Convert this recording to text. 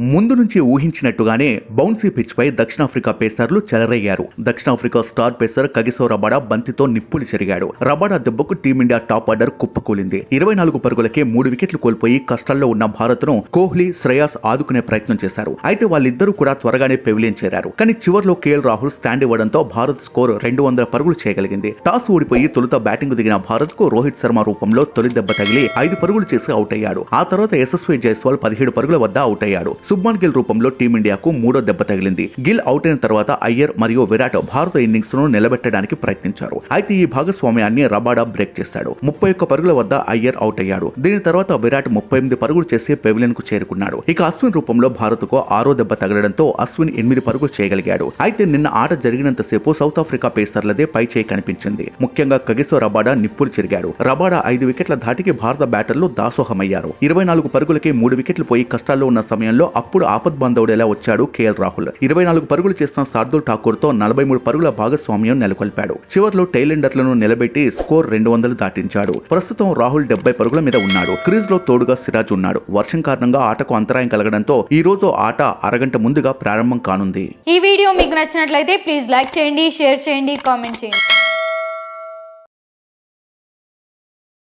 ముందు నుంచి ఊహించినట్టుగానే bouncy pitch పై దక్షిణాఫ్రికా పేసర్లు చెలరయ్యారు దక్షిణాఫ్రికా స్టార్ పేసర్ కగిసో రబాడా బంతితో నిప్పులు చెరిగాడు. రబాడా దెబ్బకు టీమిండియా టాప్ ఆర్డర్ కుప్పకూలింది. ఇరవై నాలుగు పరుగులకే మూడు వికెట్లు కోల్పోయి కష్టాల్లో ఉన్న భారత్ను కోహ్లీ శ్రేయాస్ ఆదుకునే ప్రయత్నం చేశారు. అయితే వాళ్ళిద్దరూ కూడా త్వరగానే పెవిలియన్ చేరారు. కానీ చివర్లో కేఎల్ రాహుల్ స్టాండ్ ఇవ్వడంతో భారత్ స్కోర్ రెండు వందల పరుగులు చేయగలిగింది. టాస్ ఓడిపోయి తొలుత బ్యాటింగ్ దిగిన భారత్కు రోహిత్ శర్మ రూపంలో తొలి దెబ్బ తగిలి ఐదు పరుగులు చేసి అవుట్ అయ్యాడు ఆ తర్వాత యశస్వి జైస్వాల్ పదిహేడు పరుగుల వద్ద అవుట్ అయ్యాడు సుబ్మాన్ గిల్ రూపంలో టీమిండియాకు మూడో దెబ్బ తగిలింది. గిల్ అవుట్ అయిన తర్వాత అయ్యర్ మరియు విరాట్ భారత ఇన్నింగ్స్ను నిలబెట్టడానికి ప్రయత్నించారు. అయితే ఈ భాగస్వామ్యాన్ని రబాడా బ్రేక్ చేశాడు. ముప్పై ఒక్క పరుగుల వద్ద అయ్యర్ అవుట్ అయ్యాడు. దీని తర్వాత విరాట్ ముప్పై ఎనిమిది పరుగులు చేసి పెవిలియన్కు చేరుకున్నాడు. ఇక అశ్విన్ రూపంలో భారత్కు ఆరో దెబ్బ తగలడంతో అశ్విన్ ఎనిమిది పరుగులు చేయగలిగాడు. అయితే నిన్న ఆట జరిగినంతసేపు సౌత్ ఆఫ్రికా పేసర్లదే పై చేయి కనిపించింది. ముఖ్యంగా కగిసో రబాడా నిప్పులు చెరిగాడు. రబాడా ఐదు వికెట్ల ధాటికి భారత బ్యాటర్లు దాసోహమయ్యారు. ఇరవై నాలుగు పరుగులకి మూడు వికెట్లు పోయి కష్టాల్లో ఉన్న సమయంలో అప్పుడు ఆపద్ బాంధవుడేలా వచ్చాడు? కేఎల్ రాహుల్. ఇరవై నాలుగు పరుగులు చేసిన శార్దుల్ ఠాకూర్తో నలభై మూడు పరుగుల భాగస్వామ్యం నెలకొల్పాడు. చివర్లో టైలెండర్లను నిలబెట్టి స్కోర్ రెండు వందలు దాటించాడు. ప్రస్తుతం రాహుల్ డెబ్బై పరుగుల మీద ఉన్నాడు. క్రీజ్లో తోడుగా సిరాజ్ ఉన్నాడు. వర్షం కారణంగా ఆటకు అంతరాయం కలగడంతో ఈ రోజు ఆట అరగంట ముందుగా ప్రారంభం కానుంది. ఈ వీడియో మీకు నచ్చినట్లయితే ప్లీజ్ లైక్ చేయండి షేర్ చేయండి కామెంట్ చేయండి.